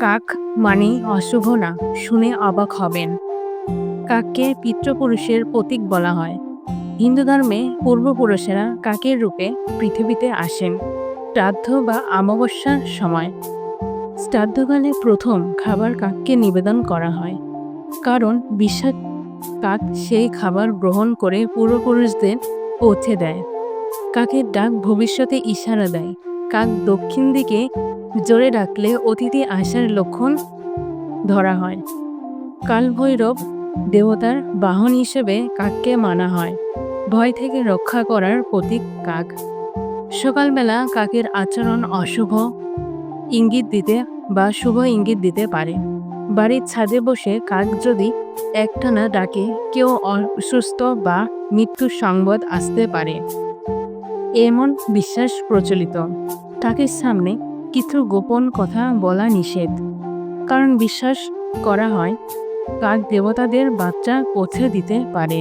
কাক মানে অশুভ না, শুনে অবাক হবেন। কাককে পিতৃপুরুষের প্রতীক বলা হয়। হিন্দু ধর্মে পূর্বপুরুষেরা কাকের রূপে পৃথিবীতে আসেন। শ্রাদ্ধ বা অমাবস্যার সময়। শ্রাদ্ধকালে প্রথম খাবার কাককে নিবেদন করা হয়। কারণ বিশ্বাস কাক সেই খাবার গ্রহণ করে পূর্বপুরুষদের পৌঁছে দেয়। কাকের ডাক ভবিষ্যতে ইশারা দেয়। কাক দক্ষিণ দিকে জোরে ডাকলে অতিথি আসার লক্ষণ ধরা হয়। কালভৈরব দেবতার বাহন হিসেবে কাককে মানা হয়। ভয় থেকে রক্ষা করার প্রতীক কাক। সকালবেলা কাকের আচরণ অশুভ ইঙ্গিত দিতে বা শুভ ইঙ্গিত দিতে পারে। বাড়ির ছাদে বসে কাক যদি একটানা ডাকে, কেউ অসুস্থ বা মৃত্যুর সংবাদ আসতে পারে। এমন বিশ্বাস প্রচলিত। কাকের সামনে কিছু গোপন কথা বলা নিষেধ। কারণ বিশ্বাস করা হয়, কাক দেবতাদের বাচ্চা পৌঁছে দিতে পারে।